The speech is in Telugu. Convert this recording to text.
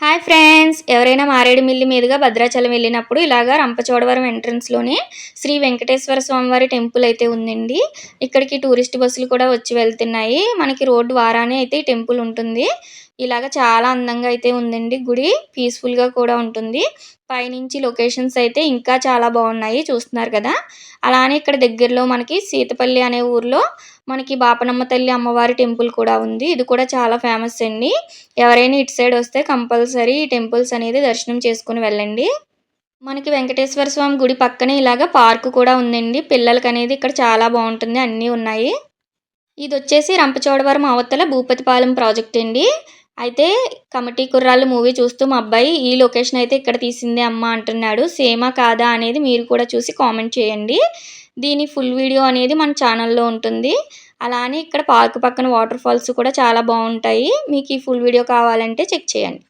Hi friends. ఎవరైనా మారేడుమిల్లి మీదుగా భద్రాచలం వెళ్ళినప్పుడు ఇలాగా రంపచోడవరం ఎంట్రన్స్లోనే శ్రీ వెంకటేశ్వర స్వామివారి టెంపుల్ అయితే ఉందండి. ఇక్కడికి టూరిస్ట్ బస్సులు కూడా వచ్చి వెళ్తున్నాయి. మనకి రోడ్డు వారానే అయితే ఈ టెంపుల్ ఉంటుంది. ఇలాగ చాలా అందంగా అయితే ఉందండి. గుడి పీస్ఫుల్గా కూడా ఉంటుంది. పైనుంచి లొకేషన్స్ అయితే ఇంకా చాలా బాగున్నాయి. చూస్తున్నారు కదా? అలానే ఇక్కడ దగ్గరలో మనకి సీతపల్లి అనే ఊర్లో మనకి బాపనమ్మ తల్లి అమ్మవారి టెంపుల్ కూడా ఉంది. ఇది కూడా చాలా ఫేమస్ అండి. ఎవరైనా ఇటు సైడ్ వస్తే కంపల్సరీ ఈ టెంపుల్స్ అనేది దర్శనం చేసుకుని వెళ్ళండి. మనకి వెంకటేశ్వర స్వామి గుడి పక్కనే ఇలాగ పార్క్ కూడా ఉందండి. పిల్లలకి అనేది ఇక్కడ చాలా బాగుంటుంది. అన్నీ ఉన్నాయి. ఇది వచ్చేసి రంపచోడవరం అవతల భూపతిపాలెం ప్రాజెక్ట్ అండి. అయితే కమిటీ కుర్రాళ్ళు మూవీ చూస్తూ మా అబ్బాయి ఈ లొకేషన్ అయితే ఇక్కడ తీసిందే అమ్మ అంటున్నాడు. సేమా కాదా అనేది మీరు కూడా చూసి కామెంట్ చేయండి. దీని ఫుల్ వీడియో అనేది మన ఛానల్లో ఉంటుంది. అలానే ఇక్కడ పార్క్ పక్కన వాటర్ ఫాల్స్ కూడా చాలా బాగుంటాయి. మీకు ఈ ఫుల్ వీడియో కావాలంటే చెక్ చేయండి.